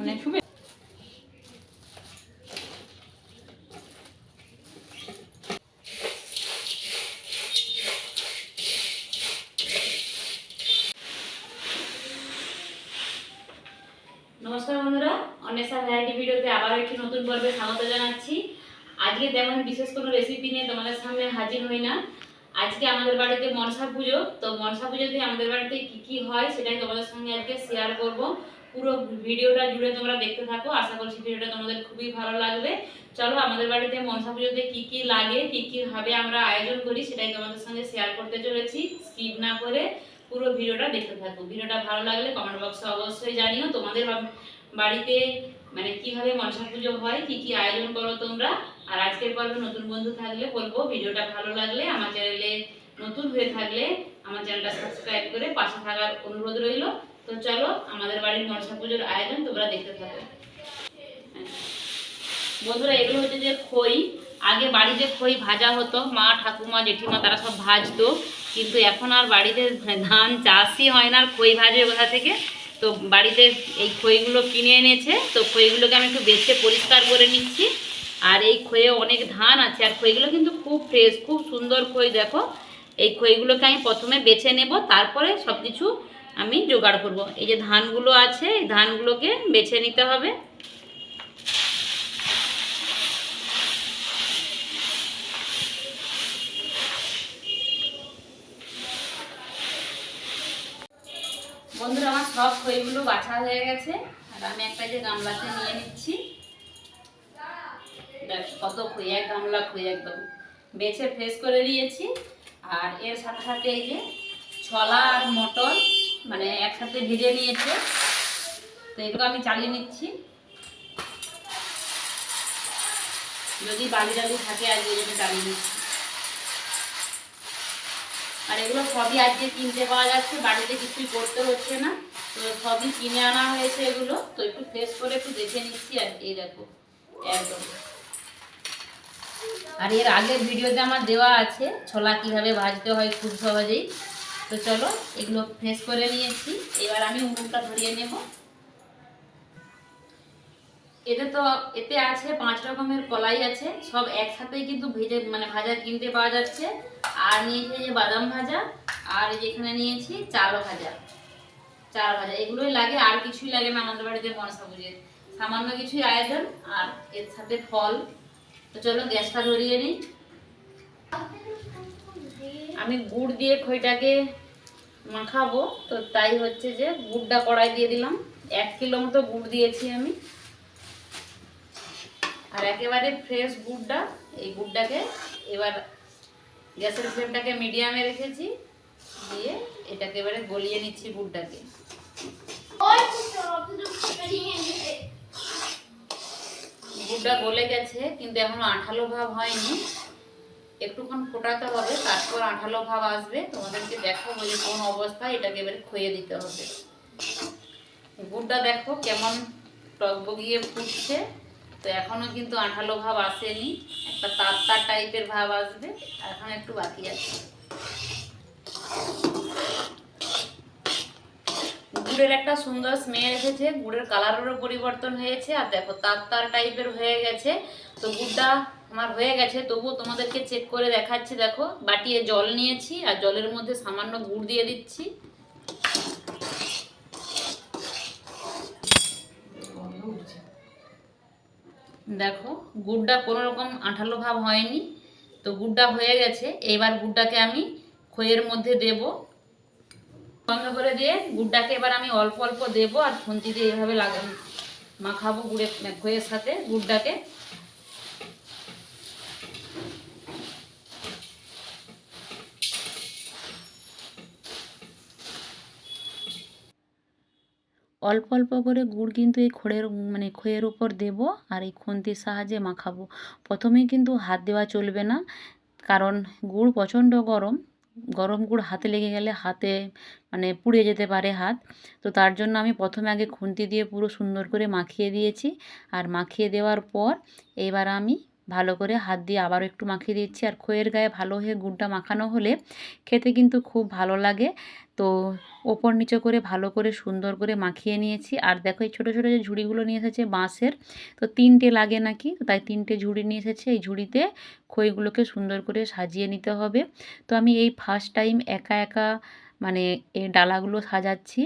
মানে শুবে নমস্কার বন্ধুরা, অন্বেষা ভ্যারাইটি ভিডিওতে আবারও একটি নতুন পর্বে স্বাগত জানাচ্ছি। আজকে তেমন বিশেষ কোনো রেসিপি নিয়ে তোমাদের সামনে হাজির হই না। আজকে আমাদের বাড়িতে মনসা পুজো। তো মনসা পুজোতে আমাদের বাড়িতে কি কি হয় সেটাই তোমাদের সঙ্গে আজকে শেয়ার করব। পুরো ভিডিওটা জুড়ে তোমরা দেখতে থাকো। আশা করছি ভিডিওটা তোমাদের খুবই ভালো লাগবে। চলো, আমাদের বাড়িতে মনসা পুজোতে কি কি লাগে, কি কি ভাবে আমরা আয়োজন করি সেটাই তোমাদের সঙ্গে শেয়ার করতে চলেছি। স্কিপ না করে পুরো ভিডিওটা দেখতে থাকো। ভিডিওটা ভালো লাগলে কমেন্ট বক্সে অবশ্যই জানিও। তোমাদের বাড়িতে মানে কীভাবে মনসা পুজো হয়, কি কি আয়োজন করো তোমরা। আর আজকের পর্বে নতুন বন্ধু থাকলে বলব, ভিডিওটা ভালো লাগলে আমার চ্যানেলে নতুন হয়ে থাকলে আমার চ্যানেলটা সাবস্ক্রাইব করে পাশে থাকার অনুরোধ রইল। তো চলো, আমাদের বাড়ির মনসা পুজোর আয়োজন তোমরা দেখতে থাকো। বন্ধুরা, এগুলো হচ্ছে যে খই। আগে বাড়িতে খই ভাজা হতো। মা, ঠাকুমা, জেঠিমা, তারা সব ভাজতো। কিন্তু এখন আর বাড়িতে ধান চাষই হয় না, আর খই ভাজে কোথা থেকে? তো বাড়িতে এই খইগুলো কিনে এনেছে। তো খইগুলোকে আমি একটু বেছে পরিষ্কার করে নিচ্ছি। আর এই খইয়ে অনেক ধান আছে। আর খইগুলো কিন্তু খুব ফ্রেশ খুব সুন্দর খই, দেখো। এই খইগুলোকে আমি প্রথমে বেছে নেব। তারপরে সব কিছু আমি জোগাড় করব। এই যে ধানগুলো আছে, এই ধানগুলোকে বেছে নিতে হবে। বন্ধুরা, আমার সব খইগুলো বাছা হয়ে গেছে। আর আমি একটা যে গামলাতে নিয়ে নিচ্ছি। কত খই, এক গামলা খই একদম। বেছে ফ্রেশ করে নিয়েছি। আর এর সাথে সাথে এই যে ছলা আর মটর মানে একসাথে ভেজে নিয়েছে। তো এগুলো আমি চালিয়ে নিচ্ছি। যদি বালি টালি থাকে, আজকে জন্য চালিয়ে নিচ্ছি। আর এগুলো সবই আজকে কিনতে পাওয়া যাচ্ছে, বাড়িতে কিছুই করতে হচ্ছে না। তো সবই কিনে আনা হয়েছে এগুলো। তো একটু ফ্রেশ করে একটু দেখে নিচ্ছি আর এই দেখো, একদম। আর এর আগের ভিডিওতে আমার দেওয়া আছে, ছোলা কীভাবে ভাজতে হয় খুব সহজেই। তো চলো, এগুলো ফ্রেশ করে নিয়েছি। এবার আমি উনুনটা ধরিয়ে নেব। এতে তো এতে আছে পাঁচ রকমের কলাই আছে, সব একসাথেই কিন্তু ভেজে মানে ভাজা কিনতে পাওয়া যাচ্ছে। আর নিয়েছি যে বাদাম ভাজা, আর এই যে এখানে নিয়েছি চাল ভাজা। চাল ভাজা, এগুলোই লাগে, আর কিছুই লাগে না আমাদের বাড়িতে মনসা সামান্য কিছুই আয়োজন, আর এর সাথে ফল। তো চলো গ্যাসটা ধরিয়ে নিই। আমি গুড় দিয়ে খইটাকে মাখাবো, তো তাই হচ্ছে যে গুড়টা কড়াই দিয়ে দিলাম। এক কিলো মতো গুড় দিয়েছি আমি। আর একেবারে ফ্রেশ গুড়টা, এই গুড়টাকে এবার গ্যাসের ফ্লেমটাকে মিডিয়ামে রেখেছি, দিয়ে এটাকে এবারে গলিয়ে নিচ্ছি গুড়টাকে। গুড়টা গলে গেছে, কিন্তু এখনও আঠালো ভাব হয়নি। একটুক্ষণ ফোটাতে হবে, তারপর আঠালো ভাব আসবে। তোমাদেরকে দেখাবো যে কোন অবস্থায় এটাকে এবারে খুয়ে দিতে হবে। গুড়টা দেখো কেমন টকবগিয়ে ফুটছে। তো এখনও কিন্তু আঠালো ভাব আসেনি, একটা তার তার টাইপের ভাব আসবে, এখন একটু বাকি আছে। গুড়ের একটা সুন্দর স্মেল এসেছে, গুড়ের কালারেরও পরিবর্তন হয়েছে, আর দেখো তার তার টাইপের হয়ে গেছে। তো গুড়টা আমার হয়ে গেছে তবুও তোমাদেরকে চেক করে দেখাচ্ছি, দেখো। বাটিয়ে জল নিয়েছি, আর জলের মধ্যে সামান্য গুড় দিয়ে দিচ্ছি। দেখো, গুড়টা কোনো রকম আঠালো ভাব হয়নি, তো গুড়টা হয়ে গেছে। এবার গুড়টাকে আমি খইয়ের মধ্যে দেব। বন্ধ করে দিয়ে গুড়টাকে এবার আমি অল্প অল্প দেবো, আর খুন্তি দিয়ে এভাবে লাগা মাখাবো গুড়ের খইয়ের সাথে গুড়টাকে। অল্প অল্প করে গুড় কিন্তু এই খড়ের মানে খইয়ের উপর দেব আর এই খুন্তির সাহায্যে মাখাবো। প্রথমেই কিন্তু হাত দেওয়া চলবে না, কারণ গুড় প্রচণ্ড গরম। গরম গুড় হাতে লেগে গেলে হাতে মানে পুড়ে যেতে পারে হাত। তো তার জন্য আমি প্রথমে আগে খুন্তি দিয়ে পুরো সুন্দর করে মাখিয়ে দিয়েছি। আর মাখিয়ে দেওয়ার পর এবার আমি ভালো করে হাত দিয়ে আবারও একটু মাখিয়ে দিচ্ছি। আর খইয়ের গায়ে ভালো হয়ে গুড়টা মাখানো হলে খেতে কিন্তু খুব ভালো লাগে। তো ওপর নিচে করে ভালো করে সুন্দর করে মাখিয়ে নিয়েছি। আর দেখো এই ছোটো ছোটো যে ঝুড়িগুলো নিয়ে এসেছে বাঁশের, তো তিনটে লাগে নাকি? তাই তিনটে ঝুড়ি নিয়ে এসেছে। এই ঝুড়িতে খইগুলোকে সুন্দর করে সাজিয়ে নিতে হবে। তো আমি এই ফার্স্ট টাইম একা একা মানে এই ডালাগুলো সাজাচ্ছি।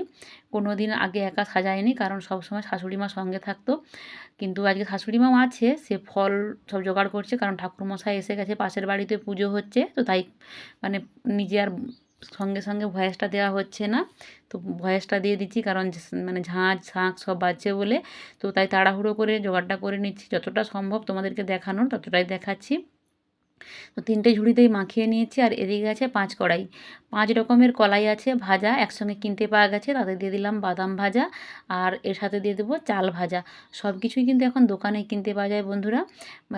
কোনো দিন আগে একা সাজাইনি কারণ সবসময় শাশুড়ি মা সঙ্গে থাকতো। কিন্তু আজকে শাশুড়ি মাও আছে, সে ফল সব জোগাড় করছে কারণ ঠাকুরমশাই এসে গেছে, পাশের বাড়িতে পুজো হচ্ছে। তো তাই মানে নিজে আর সঙ্গে সঙ্গে ভয়েসটা দেওয়া হচ্ছে না। তো ভয়েসটা দিয়ে দিচ্ছি কারণ মানে ঝাঁঝ শাঁখ সব বাজছে বলে। তো তাই তাড়াহুড়ো করে জোগাড়টা করে নিচ্ছি। যতটা সম্ভব তোমাদেরকে দেখানোর ততটাই দেখাচ্ছি। তো তিনটে ঝুড়িতেই মাখিয়ে নিয়েছি আর এদিকে আছে পাঁচ কড়াই। পাঁচ রকমের কলাই আছে, ভাজা, একসঙ্গে কিনতে পাওয়া গেছে, তাতে দিয়ে দিলাম বাদাম ভাজা আর এর সাথে দিয়ে দেবো চাল ভাজা। সব কিছুই কিন্তু এখন দোকানে কিনতে পাওয়া যায় বন্ধুরা।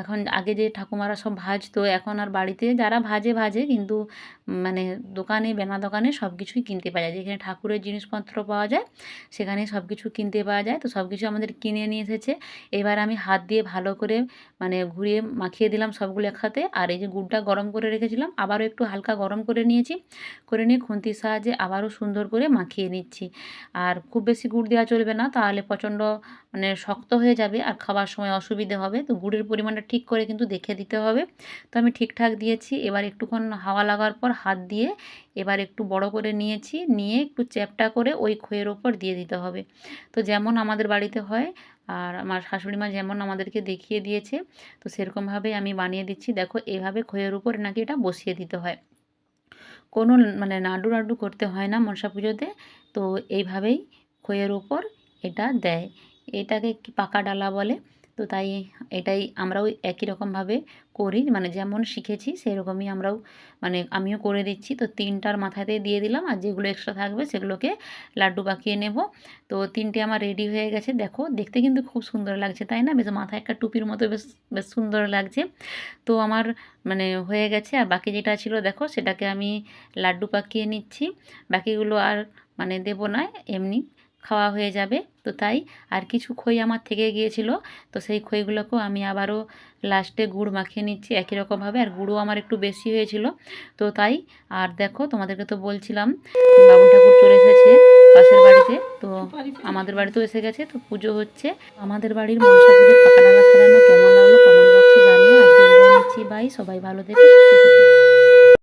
এখন আগে যে ঠাকুমারা সব ভাজতো, এখন আর বাড়িতে যারা ভাজে ভাজে কিন্তু মানে দোকানে, বেনা দোকানে সব কিছুই কিনতে পাওয়া যায়। যেখানে ঠাকুরের জিনিসপত্র পাওয়া যায়, সেখানে সব কিছু কিনতে পাওয়া যায়। তো সব কিছু আমাদের কিনে নিয়ে এসেছে। এবার আমি হাত দিয়ে ভালো করে মানে ঘুরিয়ে মাখিয়ে দিলাম সবগুলো একসাথে আর এই যে গুড়টা গরম করে রেখেছিলাম, আবারও একটু হালকা গরম করে নিয়েছি। করে নিয়ে খুন্তির সাহায্যে আবারও সুন্দর করে মাখিয়ে নিচ্ছি। আর খুব বেশি গুড় দেওয়া চলবে না, তাহলে প্রচণ্ড মানে শক্ত হয়ে যাবে আর খাবার সময় অসুবিধে হবে। তো গুড়ের পরিমাণটা ঠিক করে কিন্তু দেখে দিতে হবে। তো আমি ঠিকঠাক দিয়েছি। এবার একটুক্ষণ হাওয়া লাগার পর হাত দিয়ে এবার একটু বড় করে নিয়েছি। নিয়ে একটু চ্যাপটা করে ওই খইয়ের ওপর দিয়ে দিতে হবে। তো যেমন আমাদের বাড়িতে হয় আর আমার শাশুড়ি মা যেমন আমাদেরকে দেখিয়ে দিয়েছে, তো সেরকমভাবেই আমি বানিয়ে দিচ্ছি। দেখো, এভাবে খইয়ের উপর নাকি এটা বসিয়ে দিতে হয়। কোনো মানে নাড়ু নাড়ু করতে হয় না মনসা পুজোতে। তো এইভাবেই খইয়ের উপর এটা দেয়। এটাকে পাকা ডালা বলে। তো তাই এটাই আমরাও একই রকমভাবে করি। মানে যেমন শিখেছি, সেরকমই আমরাও মানে আমিও করে দিচ্ছি। তো তিনটার মাথাতে দিয়ে দিলাম আর যেগুলো এক্সট্রা থাকবে সেগুলোকে লাড্ডু পাকিয়ে নেব। তো তিনটে আমার রেডি হয়ে গেছে। দেখো, দেখতে কিন্তু খুব সুন্দর লাগছে, তাই না? বেশ মাথায় একটা টুপির মতো বেশ বেশ সুন্দর লাগছে। তো আমার মানে হয়ে গেছে। আর বাকি যেটা ছিল, দেখো, সেটাকে আমি লাড্ডু পাকিয়ে নিচ্ছি। বাকিগুলো আর মানে দেবো না এমনি। খাওয়া হয়ে যাবে। তো তাই আর কিছু খই আমার থেকে গিয়েছিল। তো সেই খইগুলোকেও আমি আবারও লাস্টে গুড় মাখিয়ে নিচ্ছি একই রকমভাবে আর গুঁড়ো আমার একটু বেশি হয়েছিল। তো তাই আর দেখো তোমাদেরকে তো বলছিলাম, বাবুন ঠাকুর চলে এসেছে পাশের বাড়িতে। তো আমাদের বাড়িতেও এসে গেছে, তো পুজো হচ্ছে। আমাদের বাড়ির মনসা পুজোর পাকা ডালা সাজানো কেমন লাগল কমেন্ট বক্সে জানিও। আজকে নিচ্ছি বাই সবাই ভালো থেকো।